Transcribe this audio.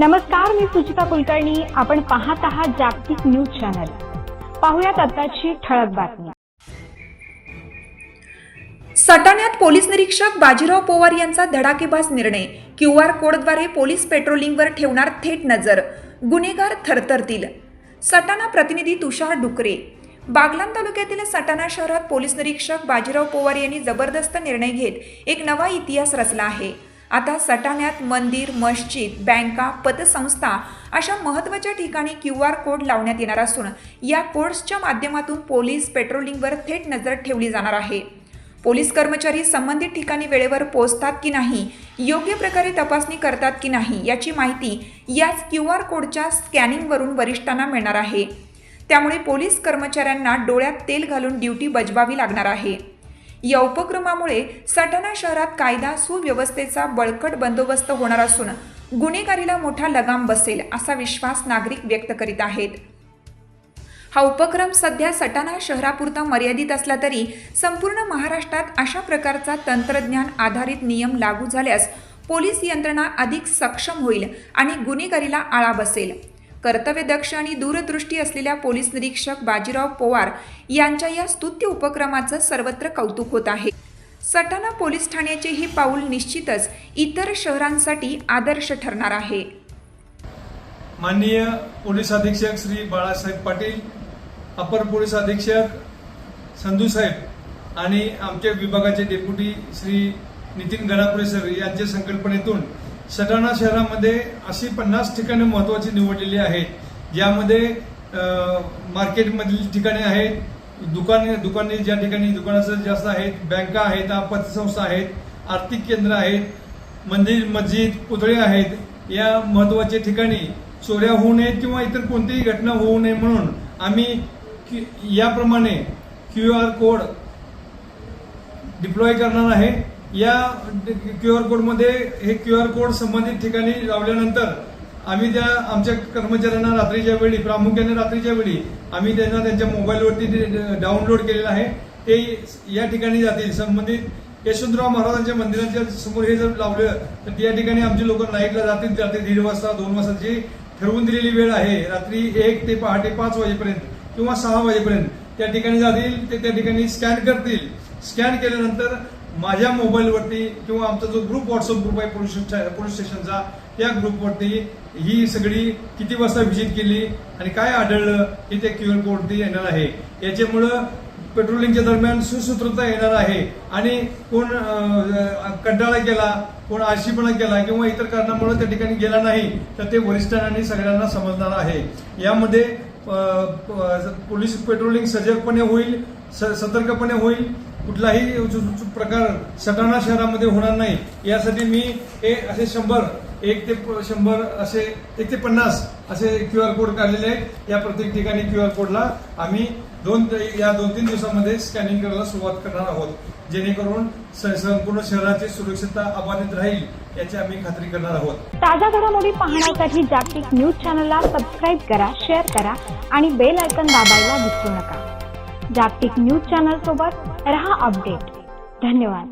नमस्कार मी सुचिता कुलकर्णी. आपण पाहत आहात जागतिक न्यूज चॅनल. पाहुयात आताची ठळक बातमी. सटाण्यात पोलीस निरीक्षक बाजीराव पोवार यांचा धडाकेबाज निर्णय. क्यू आर कोडद्वारे पोलीस पेट्रोलिंगवर ठेवणार थेट नजर. गुन्हेगार थरथरतील. सटाणा प्रतिनिधी तुषार डुकरे. बागलाम तालुक्यातील सटाणा शहरात पोलीस निरीक्षक बाजीराव पोवार यांनी जबरदस्त निर्णय घेत एक नवा इतिहास रचला आहे. आता सटाण्यात मंदिर मस्जिद बँका पतसंस्था अशा महत्त्वाच्या ठिकाणी क्यू आर कोड लावण्यात येणार असून या कोड्सच्या माध्यमातून पोलीस पेट्रोलिंगवर थेट नजर ठेवली जाणार आहे. पोलीस कर्मचारी संबंधित ठिकाणी वेळेवर पोहोचतात की नाही योग्य प्रकारे तपासणी करतात की नाही याची माहिती याच क्यू आर कोडच्या स्कॅनिंगवरून वरिष्ठांना मिळणार आहे. त्यामुळे पोलीस कर्मचाऱ्यांना डोळ्यात तेल घालून ड्युटी बजवावी लागणार आहे. या उपक्रमामुळे सटाणा शहरात कायदा सुव्यवस्थेचा बळकट बंदोबस्त होणार असून गुन्हेगारीला मोठा लगाम बसेल असा विश्वास नागरिक व्यक्त करीत आहेत. हा उपक्रम सध्या सटाणा शहरापुरता मर्यादित असला तरी संपूर्ण महाराष्ट्रात अशा प्रकारचा तंत्रज्ञान आधारित नियम लागू झाल्यास पोलीस यंत्रणा अधिक सक्षम होईल आणि गुन्हेगारीला आळा बसेल. कर्तव्यदक्ष आणि दूरदृष्टी असलेल्या पोलीस निरीक्षक बाजीराव पवार यांच्या या स्तुत्य उपक्रमाचं सर्वत्र कौतुक होत आहे. सटाणा पोलीस ठाण्याचे हे पाऊल निश्चितच इतर शहरांसाठी आदर्श ठरणार आहे. माननीय पोलीस अधीक्षक श्री बाळासाहेब पाटील अपर पोलीस अधीक्षक संधू साहेब आणि आमच्या विभागाचे डेप्युटी श्री नितीन गणापुरे सर यांच्या संकल्पनेतून सटाणा शहरामध्ये अशी पन्नास ठिकाणे महत्त्वाची निवडलेली आहेत. ज्यामध्ये मार्केटमधील ठिकाणे आहेत. दुकाने दुकाने ज्या ठिकाणी दुकानाचं जास्त आहेत बँका आहेत पतसंस्था आहेत आर्थिक केंद्र आहेत मंदिर मस्जिद पुतळे आहेत. या महत्त्वाच्या ठिकाणी चोऱ्या होऊ नयेत किंवा इतर कोणतीही घटना होऊ नये म्हणून आम्ही कि- याप्रमाणे क्यू आर कोड डिप्लॉय करणार आहे. या क्यू आर कोडमध्ये हे क्यू आर कोड संबंधित ठिकाणी लावल्यानंतर आम्ही त्या आमच्या कर्मचाऱ्यांना रात्रीच्या वेळी प्रामुख्याने रात्रीच्या वेळी आम्ही त्यांना त्यांच्या मोबाईलवरती डाउनलोड केलेलं आहे. ते या ठिकाणी जातील. संबंधित यशवंतराव महाराजांच्या मंदिराच्या समोर हे जर लावलं तर या ठिकाणी आमचे लोक नाईटला जातील. जाते दीड वाजता दोन वाजताची ठरवून दिलेली वेळ आहे. रात्री एक ते पहाटे पाच वाजेपर्यंत किंवा सहा वाजेपर्यंत त्या ठिकाणी जातील. ते त्या ठिकाणी स्कॅन करतील. स्कॅन केल्यानंतर माझ्या मोबाईलवरती किंवा आमचा जो ग्रुप व्हॉट्सअप ग्रुप आहे पोलीस पोलीस स्टेशनचा त्या ग्रुपवरती ही सगळी किती वाजता व्हिजिट केली आणि काय आढळलं हे त्या क्यू आर कोडवरती येणार आहे. याच्यामुळं पेट्रोलिंगच्या दरम्यान सुसूत्रता येणार आहे आणि कोण कंटाळा केला कोण आळशीपणा केला किंवा इतर कारणामुळे त्या ठिकाणी गेला नाही तर ते वरिष्ठांना आणि सगळ्यांना समजणार आहे. यामध्ये पोलीस पेट्रोलिंग सजगपणे होईल स- सतर्कपणे होईल कुठलाही प्रकार सटाणा शहरामध्ये होणार नाही यासाठी मी हे असे शंभर एक ते शंभर असे एक ते पन्नास असे क्यू आर कोड काढलेले आहेत. या प्रत्येक ठिकाणी क्यू आर कोडला आम्ही दोन ते- या दोन तीन दिवसामध्ये स्कॅनिंग करायला सुरुवात करणार आहोत. जेणेकरून संपूर्ण शहराची सुरक्षितता अबाधित राहील याची आम्ही खात्री करणार आहोत. ताज्या घडामोडी पाहण्यासाठी जागतिक न्यूज चॅनलला सबस्क्राईब करा शेअर करा आणि बेल आयकन दाबायला विसरू नका. जागतिक न्यूज चॅनल सोबत रहा अपडेट. धन्यवाद.